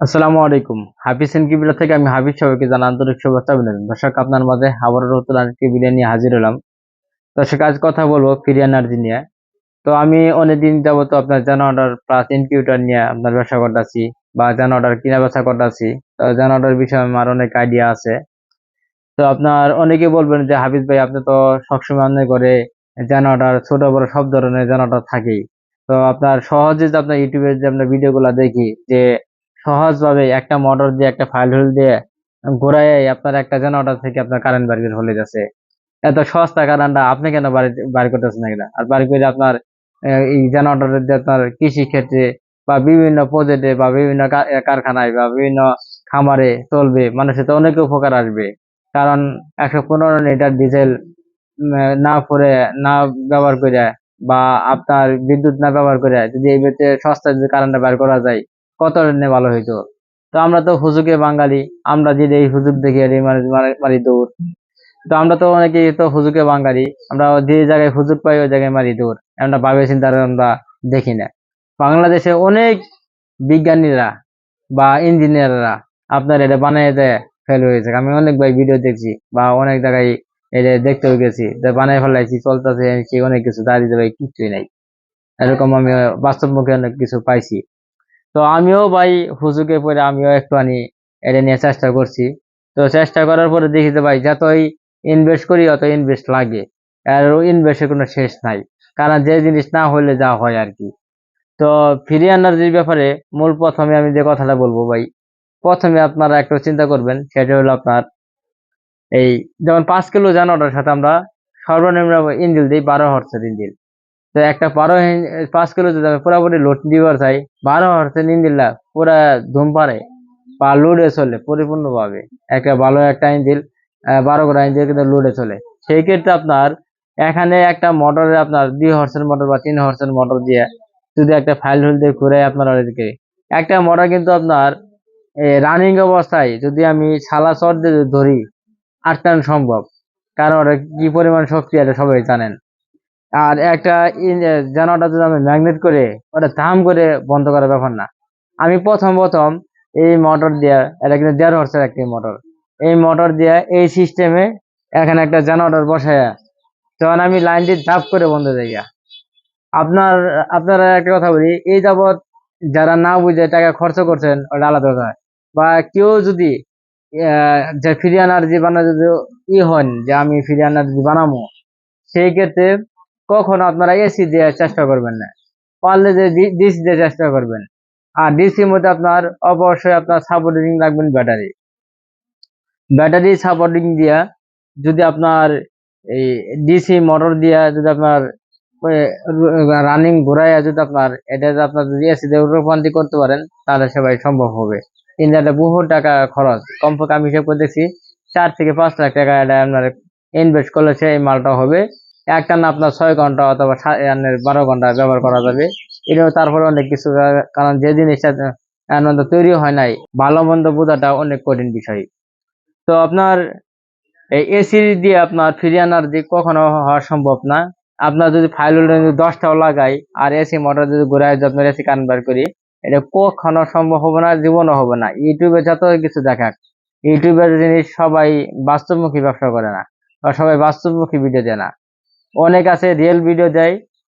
আসসালামু আলাইকুম। হাফিজ এন কিবিলা থেকে আমি হাফিজ সবাইকে জানা আন্তরিক শুভেচ্ছা অভিনন্দন। দর্শক, আপনার মাঝে আবারও নতুন আরেকটি নিয়ে হাজির হলাম। দর্শক, আজ কথা বলব ফ্রি এনার্জি নিয়ে। তো আমি অনেকদিন যাবত আপনার জান অর্ডার প্লাস ইনকিউটার নিয়ে আপনার ব্যবসা করতেছি বা জান অর্ডার কিনা বেচা করতেছি। তো জান অর্ডার বিষয়ে আমার অনেক আইডিয়া আছে। তো আপনার অনেকে বলবেন যে, হাফিজ ভাই, আপনি তো সবসময় অনেক করে জান অর্ডার ছোট বড় সব ধরনের জান অর্ডার থাকেই। তো আপনার সহজে যে আপনার ইউটিউবে যে আমরা ভিডিওগুলো দেখি যে সহজভাবে একটা মোটর দিয়ে, একটা ফাইল হোল দিয়ে ঘোরায় আপনার একটা জেনারেটর থেকে আপনার কারেন্ট বাড়ি করে হলে যাচ্ছে। এত সস্তা কারেন্টটা আপনি কেন বাড়ি করতেছেন না আর বাড়ি করে আপনার এই জেনারেটর দিয়ে আপনার কৃষি ক্ষেত্রে বা বিভিন্ন প্রজেক্টে বা বিভিন্ন কারখানায় বা বিভিন্ন খামারে চলবে, মানুষের তো অনেক উপকার আসবে। কারণ একশো পনেরো লিটার ডিজেল না করে না ব্যবহার করে বা আপনার বিদ্যুৎ না ব্যবহার করে যদি এই সস্তা যদি কারেন্টটা বের করা যায় কত ভালো হইতো? তো আমরা তো হুজুকে বাঙালি, আমরা যদি এই হুজুক দেখি মারি দৌড়। তো আমরা তো অনেকেই তো হুজুকে বাঙালি, আমরা যে জায়গায় হুজুক পাই, ওই জায়গায় মারি দৌড়। আমরা ভাবে চিন্তা আমরা দেখি না। বাংলাদেশে অনেক বিজ্ঞানীরা বা ইঞ্জিনিয়াররা আপনার এটা বানিয়ে দেয় ফেল হয়েছে আমি অনেক ভাই ভিডিও দেখছি বা অনেক জায়গায় এটা দেখতেও গেছি বানাই ফেলাইছি, চলতেছে অনেক কিছু দাঁড়িয়ে যাবে কিছুই নাই। এরকম আমি বাস্তব মুখে অনেক কিছু পাইছি। তো আমিও ভাই হুজুকে পরে আমিও একটুখানি এটা নিয়ে চেষ্টা করছি। তো চেষ্টা করার পরে দেখি যে ভাই যতই ইনভেস্ট করি অত ইনভেস্ট লাগে। আর ইনভেস্টের কোনো শেষ নাই। কারণ যে জিনিস না হলে যা হয় আর কি। তো ফ্রি এনার্জির ব্যাপারে মূল প্রথমে আমি যে কথাটা বলব ভাই, প্রথমে আপনারা একটু চিন্তা করবেন, সেটা হলো আপনার এই যেমন পাঁচ কিলো জানোয়ারের সাথে আমরা সর্বনিম্ন ইঞ্জিল দিই বারো হর্সের ইঞ্জিল। তো একটা পারো পাঁচ কিলো যদি পুরোপুরি লোড দিবার চাই। বারো হর্সের ইঞ্জিনটা পুরা ধুম পারে। বা লোডে চলে, পরিপূর্ণভাবে। একটা ভালো একটা ইঞ্জিন বারো গোড়া ইঞ্জিন কিন্তু লোডে চলে। সেই ক্ষেত্রে আপনার এখানে একটা মোটরে আপনার দুই হর্সের মোটর বা তিন হর্সের মোটর দিয়ে যদি একটা ফাইল হোল দিয়ে ঘুরে আপনার ওদেরকে একটা মোটর কিন্তু আপনার রানিং অবস্থায় যদি আমি সালা চট দিয়ে ধরি আটকানো সম্ভব। কারণ ওটা কি পরিমাণ শক্তি এটা সবাই জানেন। আর একটা জানাটা যদি আমি ম্যাগনেট করে ওটা থাম করে বন্ধ করার ব্যাপার না। আমি প্রথম প্রথম এই মোটর দিয়ে, এটা কিন্তু দেড় হর্সের একটি মোটর। এই মোটর দিয়ে এই সিস্টেমে এখানে একটা জেনারেটর বসায়, তখন আমি লাইনটি ধাপ করে বন্ধ দেয় আপনার, আপনারা একটা কথা বলি, এই যাবৎ যারা না বুঝে টাকা খরচ করছেন, ওটা আলাদা কথা। বা কেউ যদি যে ফ্রি এনার্জি বানাতে যদি ই হন, যে আমি ফ্রি এনার্জি বানাবো সেই ক্ষেত্রে কখনো আপনারা এসি দিয়ে চেষ্টা করবেন না। পারলে যে ডিসি দিয়ে চেষ্টা করবেন। আর ডিসির মধ্যে আপনার অবশ্যই আপনার সাপোর্টিং রাখবেন ব্যাটারি। ব্যাটারি সাপোর্টিং দিয়া যদি আপনার এই ডিসি মোটর দিয়া যদি আপনার রানিং ঘোরাইয়া যদি আপনার, এটা আপনার যদি এসি দিয়ে রূপান্তরিত করতে পারেন, তাহলে সবাই সম্ভব হবে। এটা বহু টাকা খরচ। কমপক্ষে আমি হিসেব করে দেখছি চার থেকে পাঁচ লাখ টাকা এটা আপনার ইনভেস্ট করলে সেই মালটা হবে। একটা না আপনার ছয় ঘণ্টা অথবা বারো ঘণ্টা ব্যবহার করা যাবে। এটা তারপরে অনেক কিছু কারণ যে জিনিসটা আনন্দ তৈরি হয় নাই, ভালো মন্দ বোঝাটা অনেক কঠিন বিষয়। তো আপনার এই এসি দিয়ে আপনার ফ্রি এনার্জি কখনো হওয়া সম্ভব না। আপনার যদি ফাইল যদি দশটাও লাগাই, আর এসি মোটর যদি ঘুরাই যদি আপনার এসি কনভার্ট করি, এটা কখনো সম্ভব হবে না, জীবনও হবে না। ইউটিউবে যত কিছু দেখাক ইউটিউবের জিনিস সবাই বাস্তবমুখী ব্যবসা করে না, বা সবাই বাস্তবমুখী ভিডিও দেয় না। অনেক আছে রিয়েল ভিডিও দেয়।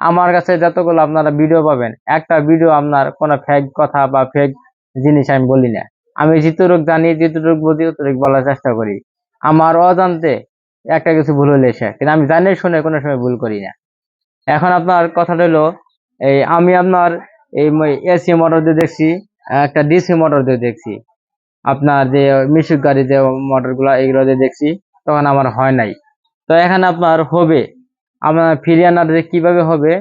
আমার কাছে যতগুলো আপনারা ভিডিও পাবেন, একটা ভিডিও আপনার কোনো ফেক কথা বা ফেক জিনিস আমি বলি না। আমি যতটুক জানি, যতটুক বুঝি, ততটুক বলার চেষ্টা করি। আমার অজান্তে একটা কিছু ভুল হলে সে কিন্তু আমি জানি শুনে কোনো সময় ভুল করি না। এখন আপনার কথাটা হলো, এই আমি আপনার এই এসি মোটর দিয়ে দেখছি, একটা ডিসি মোটর দিয়ে দেখছি। আপনার যে মিশুক গাড়ি যে মোটরগুলা, এগুলো দিয়ে দেখছি, তখন আমার হয় নাই। তো এখানে আপনার হবে আপনার ফ্রি এনার্জি কীভাবে হবে,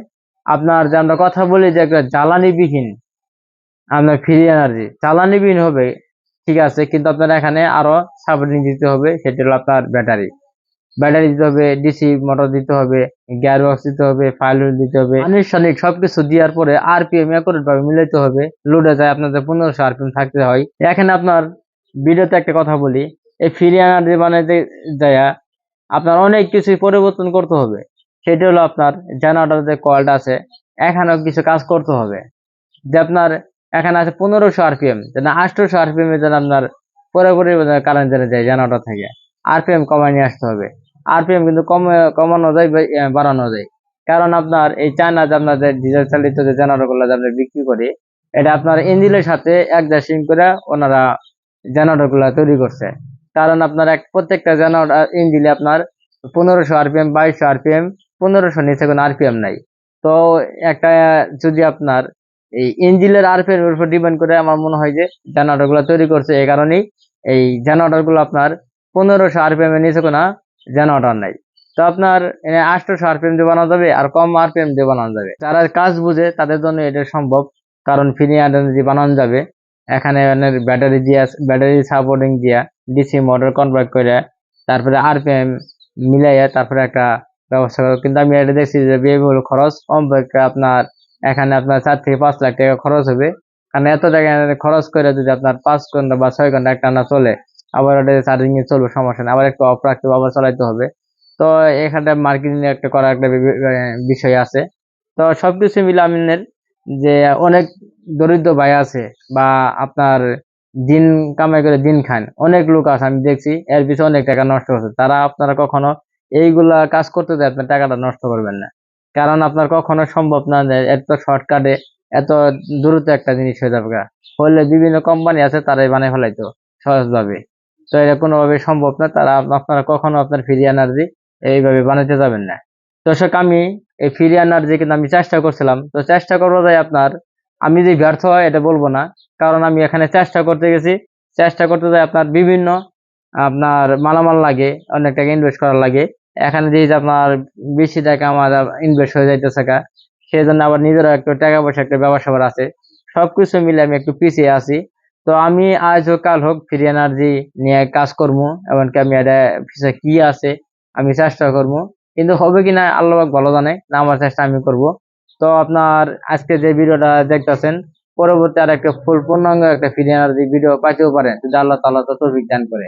আপনার যে আমরা কথা বলি যে একটা জ্বালানিবিহীন, আপনার ফ্রি এনার্জি জ্বালানিবিহীন হবে, ঠিক আছে, কিন্তু আপনার এখানে আরও সাপোর্টিং দিতে হবে, সেটা হলো আপনার ব্যাটারি। ব্যাটারি দিতে হবে, ডিসি মোটর দিতে হবে গিয়ার বক্স দিতে হবে ফাইল দিতে হবে, আনুষ্ঠানিক সবকিছু দেওয়ার পরে আরপিএম অ্যাকুরেট ভাবে মিলাইতে হবে, লোডে যায় আপনাদের পনেরোশো আরপিএম থাকতে হয়। এখানে আপনার ভিডিওতে একটা কথা বলি, এই ফ্রি এনার্জি বানাইতে যায় আপনার অনেক কিছুই পরিবর্তন করতে হবে। সেটা হলো আপনার জেনারেটর যে কয়েলটা আছে, এখানেও কিছু কাজ করতে হবে। যে আপনার এখানে আছে পনেরোশো আরপিএম যেন আঠারোশো আরপিএম এর জন্য আপনার পুরোপুরি কারেন্ট জেনে যায় জেনারেটর থেকে। আরপিএম কমায় নিয়ে আসতে হবে। আরপিএম কিন্তু কমে, কমানো যায় বাড়ানো যায়। কারণ আপনার এই চায়না যে আপনাদের ডিজেল চালিত যে জেনারেটরগুলো যে আমরা বিক্রি করি, এটা আপনার ইঞ্জিনের সাথে এক সিং করে ওনারা জেনারেটরগুলা তৈরি করছে। কারণ আপনার এক প্রত্যেকটা জেনারেটর ইঞ্জিনে আপনার পনেরোশো আরপিএম, বাইশশো আরপিএম পনেরোশো নিচে কোনো আরপিএম নাই। তো একটা যদি আপনার এই ইঞ্জিনের আরপিএম এর উপর ডিপেন্ড করে আমার মনে হয় যে জেনারেটরগুলো তৈরি করছে, এই কারণেই এই জেনারেটরগুলো আপনার পনেরোশো আরপিএম এর নিচে কোনো জেনারেটর নাই। তো আপনার আটশোশো আরপিএম দিয়ে বানানো যাবে আর কম আরপিএম দিয়ে বানানো যাবে। যারা কাজ বুঝে তাদের জন্য এটা সম্ভব, কারণ ফ্রি এনার্জি বানানো যাবে। এখানে ব্যাটারি দিয়া, ব্যাটারি সাপোর্টিং দিয়া, ডিসি মোটর কনভার্ট করে, তারপরে আরপিএম মিলাইয়া তারপরে একটা ব্যবস্থা করো। কিন্তু আমি এটা দেখছি যে ব্যয়বহুল খরচ কমপক্ষে আপনার এখানে আপনার চার থেকে পাঁচ লাখ টাকা খরচ হবে। কারণ এত টাকা খরচ করে যদি আপনার পাঁচ ঘণ্টা বা ছয় ঘণ্টা একটা না চলে, আবার ওটা চার্জিং এ চলবে, সমস্যা নেই। আবার একটু অফ রাখতে আবার চালাইতে হবে। তো এখানে মার্কেটিং একটা করার একটা বিষয় আছে। তো সবকিছু মিলে আমিনের যে অনেক দরিদ্র ভাই আছে বা আপনার দিন কামাই করে দিন খান। অনেক লোক আছে, আমি দেখছি, এর পিছনে অনেক টাকা নষ্ট হচ্ছে। তারা আপনারা কখনো এইগুলা কাজ করতে দেয় আপনার টাকাটা নষ্ট করবেন না। কারণ আপনার কখনো সম্ভব না যে এত শর্টকাটে এত দ্রুত একটা জিনিস হয়ে যাবে হলে বিভিন্ন কোম্পানি আছে, তারাই বানিয়ে ফেলাইতো, সহজভাবে। তো এটা কোনোভাবে সম্ভব না, তারা আপ- আপনারা কখনো আপনার ফ্রি এনার্জি এইভাবে বানাতে যাবেন না। তো দর্শক, আমি এই ফ্রি এনার্জি কিন্তু আমি চেষ্টা করছিলাম। তো চেষ্টা করব যাই আপনার, আমি যে ব্যর্থ হয় এটা বলব না। কারণ আমি এখানে চেষ্টা করতে গেছি। চেষ্টা করতে যাই আপনার বিভিন্ন আপনার মালামাল লাগে, অনেক টাকা ইনভেস্ট করা লাগে। এখানে যে আপনার বেশি টাকা আমার ইনভেস্ট হয়ে যাইতেছে সেই জন্য আবার নিজেরও একটু টাকা পয়সা, একটা ব্যবসা আছে। সবকিছু মিলে আমি একটু পিছিয়ে আছি। তো আমি আজ হোক কাল হোক ফ্রি এনার্জি নিয়ে কাজ করব, এমনকি আমি এটা পিছিয়ে কি আছে, আমি চেষ্টা করব। কিন্তু হবে কিনা আল্লাহ পাক ভালো জানে না আমার চেষ্টা আমি করব। তো আপনার আজকে যে ভিডিওটা দেখতেছেন, পরবর্তী আর একটা ফুল পূর্ণাঙ্গ একটা ফ্রি এনার্জি ভিডিও পাইতেও পারেন, যদি আল্লাহ তাআলা তৌফিক দান করে।